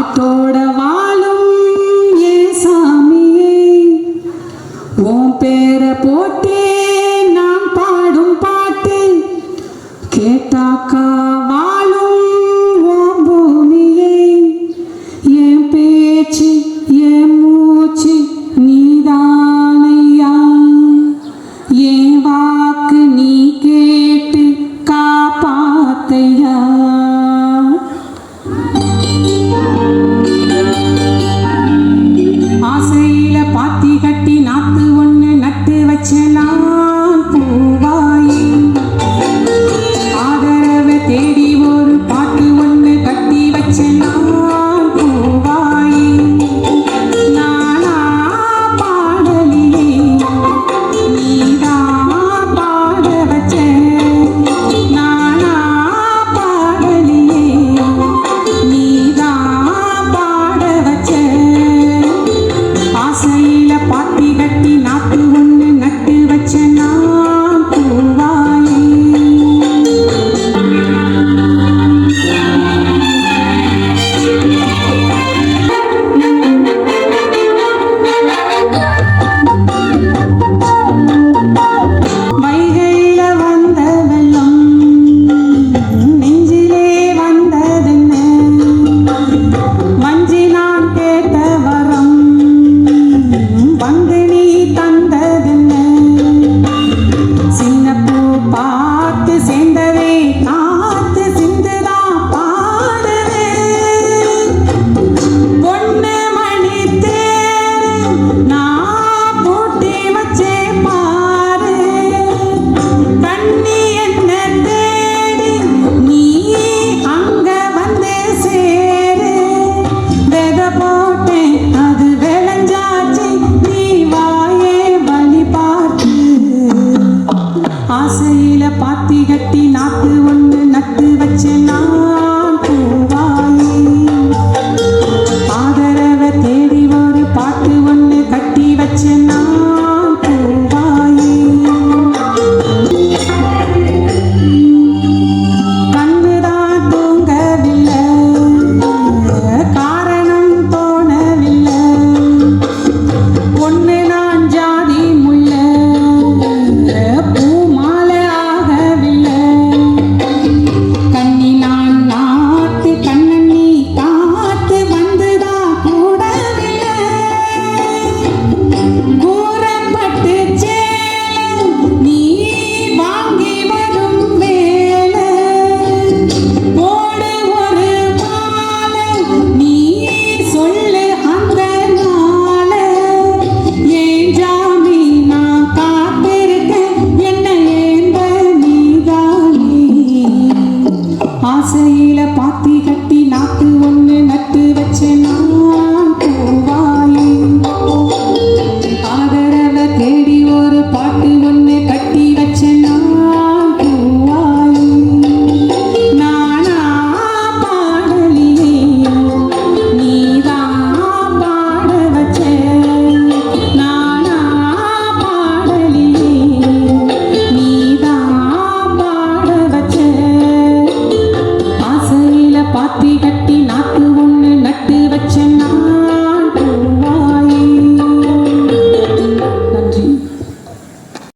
আতর ஆசையில பாத்தி கட்டி நாக்கு ஒன்று நட்டு வச்சேன்?